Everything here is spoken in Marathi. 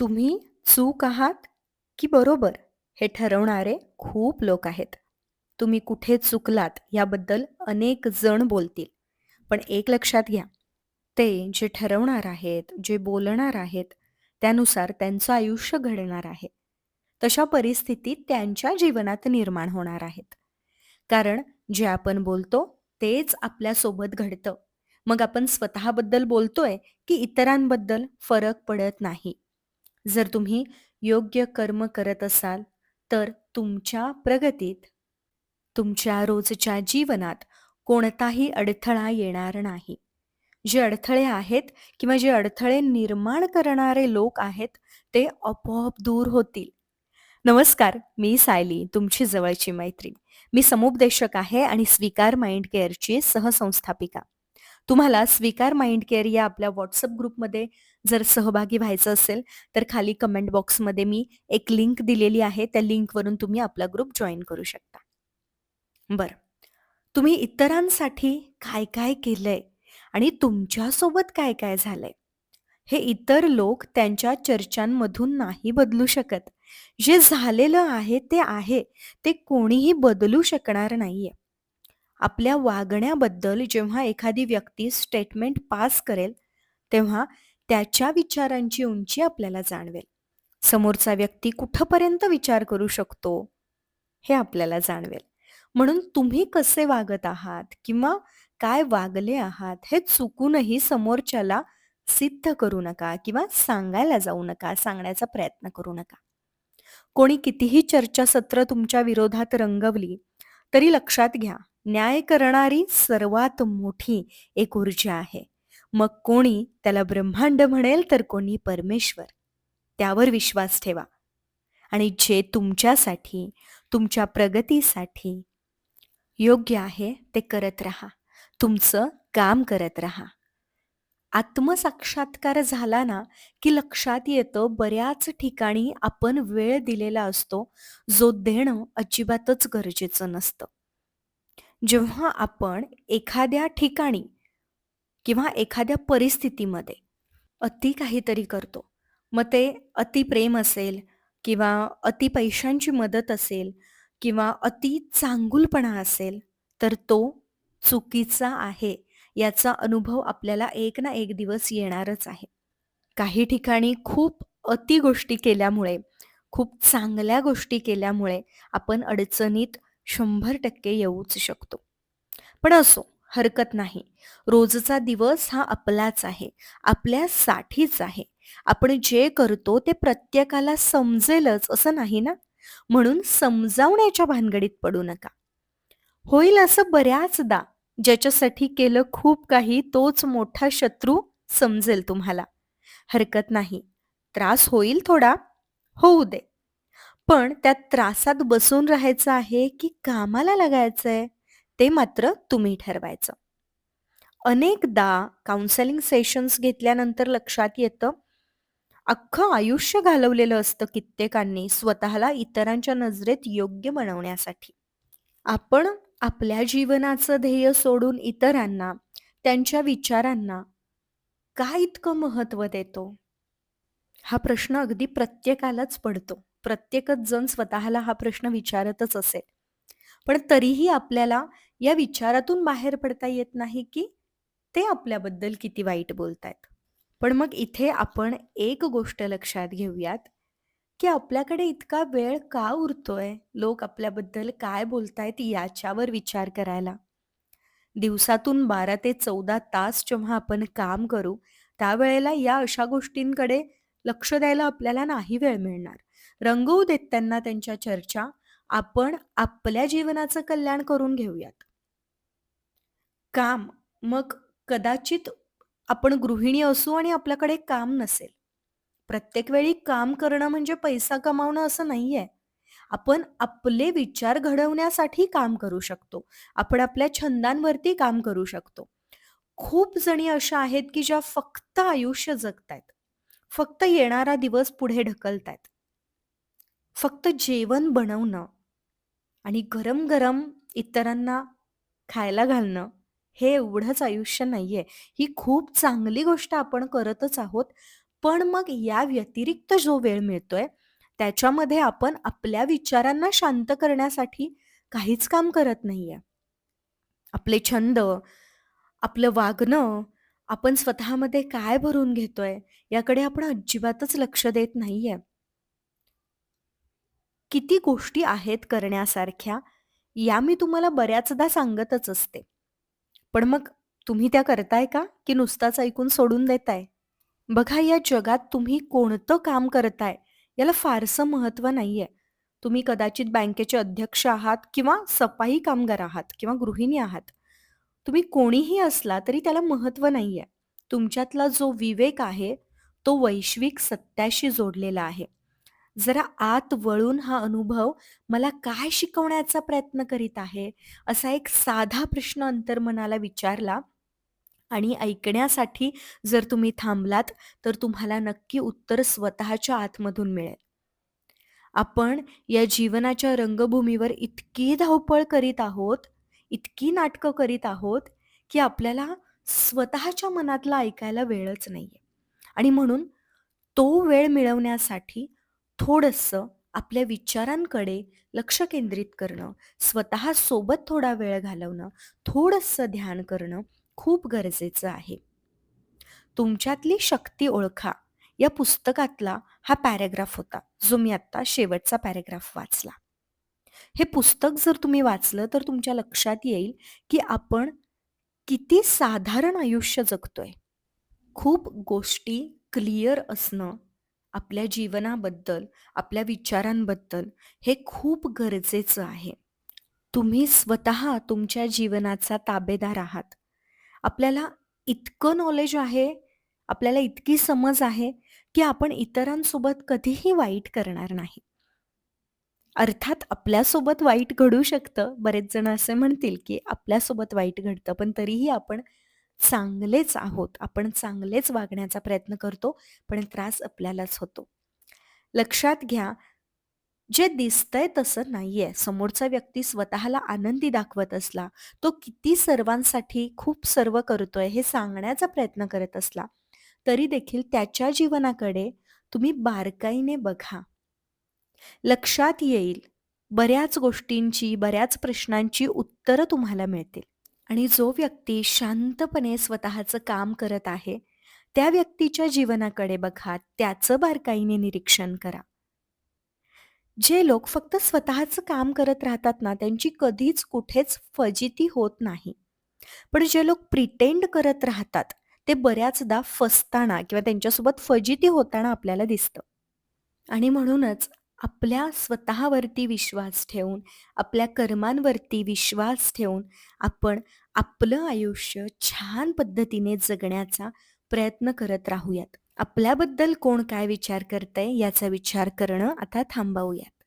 तुम्ही चूक आहात की बरोबर हे ठरवणारे खूप लोक आहेत. तुम्ही कुठे चुकलात याबद्दल अनेक जण बोलतील. पण एक लक्षात घ्या, ते जे ठरवणार आहेत, जे बोलणार आहेत, त्यानुसार त्यांचं आयुष्य घडणार आहे. तशा परिस्थितीत त्यांच्या जीवनात निर्माण होणार आहेत. कारण जे आपण बोलतो तेच आपल्यासोबत घडतं. मग आपण स्वतःबद्दल बोलतोय की इतरांबद्दल फरक पडत नाही. जर तुम्ही योग्य कर्म करत असाल, तर तुमच्या प्रगतीत, तुमच्या रोजच्या जीवनात कोणताही अडथळा येणार नाही. जे अडथळे आहेत किंवा जे अडथळे निर्माण करणारे लोक आहेत, ते आपोआप दूर होतील. नमस्कार, मी सायली, तुमची जवळची मैत्रीण. मी समुपदेशक आहे आणि स्वीकार माइंड केअरची सहसंस्थापिका. तुम्हाला स्वीकार माइंड केअर या आपल्या व्हॉट्सअप ग्रुपमध्ये जर सहभागी व्हायचं असेल, तर खाली कमेंट बॉक्समध्ये मी एक लिंक दिलेली आहे. त्या लिंकवरून तुम्ही आपला ग्रुप जॉईन करू शकता. बरं, तुम्ही इतरांसाठी काय-काय केलंय आणि तुमच्यासोबत काय-काय झालंय, हे इतर लोक त्यांच्या चर्चांमधून नाही बदलू शकत. जे झालेलं आहे ते आहे. ते कोणीही बदलू शकणार नाहीये. आपल्या वागण्याबद्दल जेव्हा एखादी व्यक्ती स्टेटमेंट पास करेल, तेव्हा त्याच्या विचारांची उंची आपल्याला जाणवेल. समोरचा व्यक्ती कुठपर्यंत विचार करू शकतो, हे आपल्याला जाणवेल. म्हणून तुम्ही कसे वागत आहात किंवा काय वागले आहात, हे चुकूनही समोरच्याला सिद्ध करू नका किंवा सांगायला जाऊ नका, सांगण्याचा प्रयत्न करू नका. कोणी कितीही चर्चासत्र तुमच्या विरोधात रंगवली, तरी लक्षात घ्या, न्याय करणारी सर्वात मोठी एक ऊर्जा आहे. मग कोणी त्याला ब्रह्मांड म्हणेल, तर कोणी परमेश्वर. त्यावर विश्वास ठेवा आणि जे तुमच्यासाठी, तुमच्या प्रगतीसाठी योग्य आहे, ते करत राहा. तुमचं काम करत राहा. आत्मसाक्षात्कार झाला ना, की लक्षात येतं बऱ्याच ठिकाणी आपण वेळ दिलेला असतो, जो देणं अजिबातच गरजेचं नसतं. जेव्हा आपण एखाद्या ठिकाणी किंवा एखाद्या परिस्थितीमध्ये अति काहीतरी करतो, मग ते अति प्रेम असेल किंवा अति पैशांची मदत असेल किंवा अति चांगुलपणा असेल, तर तो चुकीचा आहे, याचा अनुभव आपल्याला एक ना एक दिवस येणारच आहे. काही ठिकाणी खूप अति गोष्टी केल्यामुळे, खूप चांगल्या गोष्टी केल्यामुळे आपण अडचणीत 100% येऊच शकतो. पण असो, हरकत नाही. रोजचा दिवस हा आपलाच आहे, आपल्यासाठीच आहे. आपण जे करतो ते प्रत्येकाला समजेलच असं नाही ना, म्हणून समजावण्याच्या भानगडीत पडू नका. होईल असं बऱ्याचदा ज्याच्यासाठी केलं खूप काही तोच मोठा शत्रू समजेल तुम्हाला. हरकत नाही. त्रास होईल थोडा, होऊ दे. पण त्या त्रासात बसून राहायचं आहे की कामाला लागायचंय, ते मात्र तुम्ही ठरवायचं. अनेकदा काउन्सलिंग सेशन्स घेतल्यानंतर लक्षात येतं, अख्खं आयुष्य घालवलेलं असतं कित्येकांनी स्वतःला इतरांच्या नजरेत योग्य बनवण्यासाठी. आपण आपल्या जीवनाचं ध्येय सोडून इतरांना, त्यांच्या विचारांना का इतकं महत्त्व देतो? हा प्रश्न अगदी प्रत्येकालाच पडतो. प्रत्येकच जण स्वतःला हा प्रश्न विचारतच असेल. पण तरीही आपल्याला या विचारातून बाहेर पडता येत नाही, की ते आपल्याबद्दल किती वाईट बोलतायत. पण मग इथे आपण एक गोष्ट लक्षात घेऊयात, की आपल्याकडे इतका वेळ का उरतोय लोक आपल्याबद्दल काय बोलतायत याच्यावर विचार करायला? दिवसातून 12 ते 14 तास जेव्हा आपण काम करू, त्यावेळेला या अशा गोष्टींकडे लक्ष द्यायला आपल्याला नाही वेळ मिळणार. रंगवू देत त्यांना त्यांच्या चर्चा. आपण आपल्या जीवनाचं कल्याण करून घेऊयात. काम, मग कदाचित आपण गृहिणी असू आणि आपल्याकडे काम नसेल. प्रत्येक वेळी काम करणं म्हणजे पैसा कमावणं असं नाहीये. आपण आपले विचार घडवण्यासाठी काम करू शकतो. आपण आपल्या छंदांवरती काम करू शकतो. खूप जणी अशा आहेत, की ज्या फक्त आयुष्य जगतायत. फक्त येणारा दिवस पुढे ढकलतायत. फक्त जेवण बनवणं आणि गरम-गरम इतरांना खायला घालणं, हे एवढंच आयुष्य नाहीये. ही खूप चांगली गोष्ट आपण करतच आहोत. पण मग या व्यतिरिक्त जो वेळ मिळतोय, त्याच्यामध्ये आपण आपल्या विचारांना शांत करण्यासाठी काहीच काम करत नाहीये. आपले छंद, आपलं वागणं, आपण स्वतःमध्ये काय भरून घेतोय, याकडे आपण अजिबातच लक्ष देत नाहीये. किती गोष्टी आहेत करण्यासारख्या, या मी तुम्हाला बऱ्याचदा सांगतच असते. पण मग तुम्ही त्या करताय का? की नुसताच ऐकून सोडून देताय? बघा या जगात तुम्ही कोणतं काम करताय, याला फारसं महत्त्व नाहीये. तुम्ही कदाचित बँकेचे अध्यक्ष आहात किंवा सफाई कामगार आहात किंवा गृहिणी आहात. तुम्ही कोणीही असला तरी त्याला महत्त्व नाहीये. तुमच्यातला जो विवेक आहे, तो वैश्विक सत्याशी जोडलेला आहे. जरा आत वळून हा अनुभव मला काय शिकवण्याचा प्रयत्न करीत आहे, असा एक साधा प्रश्न अंतर्मनाला विचारला आणि ऐकण्यासाठी जर तुम्ही थांबलात, तर तुम्हाला नक्की उत्तर स्वतःच्या आतमधून मिळेल. आपण या जीवनाच्या रंगभूमीवर इतकी धावपळ करीत आहोत, इतकी नाटकं करीत आहोत, की आपल्याला स्वतःच्या मनातला ऐकायला वेळच नाही आहे आणि म्हणून तो वेळ मिळवण्यासाठी थोडंसं आपल्या विचारांकडे लक्ष केंद्रित करणं, स्वतःसोबत थोडा वेळ घालवणं, थोडंसं ध्यान करणं खूप गरजेचं आहे. तुमच्यातली शक्ती ओळखा या पुस्तकातला हा पॅरेग्राफ होता, जो मी आत्ता शेवटचा पॅरेग्राफ वाचला. हे पुस्तक जर तुम्ही वाचलं तर तुमच्या लक्षात येईल, की आपण किती साधारण आयुष्य जगतोय. खूप गोष्टी क्लिअर असणं आपल्या जीवनाबद्दल, आपल्या विचारांबद्दल हे खूप गरजेचं आहे. तुम्ही स्वतः तुमच्या जीवनाचा ताबेदार आहात. आपल्याला इतकं नॉलेज आहे, आपल्याला इतकी समज आहे, की आपण इतरांसोबत कधीही वाईट करणार नाही. अर्थात आपल्यासोबत वाईट घडू शकतं. बरेच जण असे म्हणतील, की आपल्यासोबत वाईट घडतं, पण तरीही आपण चांगलेच आहोत. आपण चांगलेच वागण्याचा प्रयत्न करतो, पण त्रास आपल्यालाच होतो. लक्षात घ्या, जे दिसतंय तसं नाहीये. समोरचा व्यक्ती स्वतःला आनंदी दाखवत असला, तो किती सर्वांसाठी खूप सर्व करतोय हे सांगण्याचा प्रयत्न करत असला, तरी देखील त्याच्या जीवनाकडे तुम्ही बारकाईने बघा. लक्षात येईल, बऱ्याच गोष्टींची, बऱ्याच प्रश्नांची उत्तरं तुम्हाला मिळतील. आणि जो व्यक्ती शांतपणे स्वतःचं काम करत आहे, त्या व्यक्तीच्या जीवनाकडे बघा, त्याचं बारकाईने निरीक्षण करा. जे लोक फक्त स्वतःचं काम करत राहतात ना, त्यांची कधीच कुठेच फजिती होत नाही. पण जे लोक प्रिटेंड करत राहतात, ते बऱ्याचदा फसताना किंवा त्यांच्यासोबत फजिती होताना आपल्याला दिसतं. आणि म्हणूनच आपल्या स्वतःवरती विश्वास ठेवून, आपल्या कर्मांवरती विश्वास ठेवून आपण आपलं आयुष्य छान पद्धतीने जगण्याचा प्रयत्न करत राहूयात. आपल्याबद्दल कोण काय विचार करतंय याचा विचार करणं आता थांबवूयात.